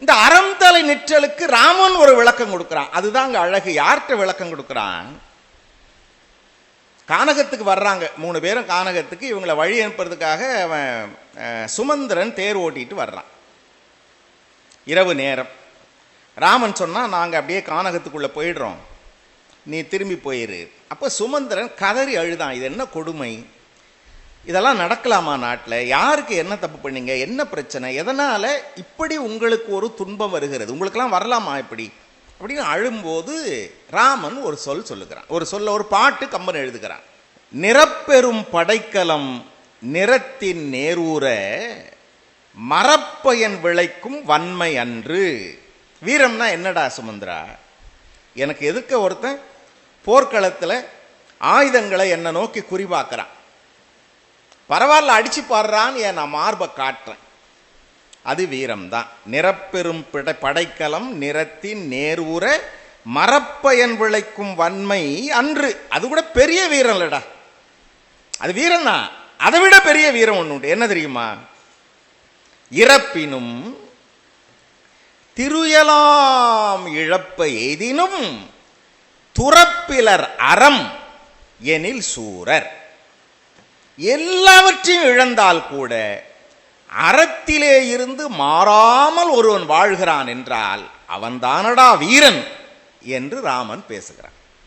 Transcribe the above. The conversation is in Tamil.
இந்த அறம்தலை நிற்றலுக்கு ராமன் ஒரு விளக்கம் கொடுக்கிறான். அதுதான் அங்க அழகு. யார்கிட்ட விளக்கம் கொடுக்கிறான்? கானகத்துக்கு வர்றாங்க. மூணு பேரும் கானகத்துக்கு இவங்களை வழி அனுப்புறதுக்காக அவன் சுமந்திரன் தேர் ஓட்டிட்டு வர்றான். இரவு நேரம். ராமன் சொன்னால் நாங்கள் அப்படியே கானகத்துக்குள்ளே போயிடுறோம். நீ திரும்பி போயிரு. அப்போ சுமந்திரன் கதறி அழுதான். இது என்ன கொடுமை? இதெல்லாம் நடக்கலாமா நாட்டில்? யாருக்கு என்ன தப்பு பண்ணீங்க? என்ன பிரச்சனை? எதனால் இப்படி உங்களுக்கு ஒரு துன்பம் வருகிறது? உங்களுக்கெல்லாம் வரலாமா இப்படி? அப்படின்னு அழும்போது ராமன் ஒரு சொல் சொல்லுகிறான். ஒரு சொல்ல ஒரு பாட்டு கம்பன் எழுதுகிறான். நிறப்பெரும் படைக்கலம் நிறத்தின் நேரூர மரப்பயன் விளைக்கும் வன்மை அன்று. வீரம்னா என்னடா சுமந்திரா? எனக்கு எதிர்க்க ஒருத்தன் போர்க்களத்தில் ஆயுதங்களை என்னை நோக்கி குறிவாக்குறான் பரவாயில்ல அடிச்சு பாடுறான்னு என் நான் மார்பை காட்டுறேன். அது வீரம்தான். நிறப்பெரும் பிட படைக்கலம் நிறத்தின் நேர்வுற மரப்பயன் விளைக்கும் வன்மை அன்று. அது கூட பெரிய வீரம் இல்லடா அது வீரம் தான் அதை விட பெரிய வீரம் ஒன்று உண்டு. என்ன தெரியுமா? இறப்பினும் திருயலாம் இழப்ப எய்தினும் துறப்பிலர் அறம் எனில் சூரர். எல்லாவற்றையும் இழந்தால் கூட அறத்திலே இருந்து மாறாமல் ஒருவன் வாழ்கிறான் என்றால் அவன்தானடா வீரன் என்று ராமன் பேசுகிறான்.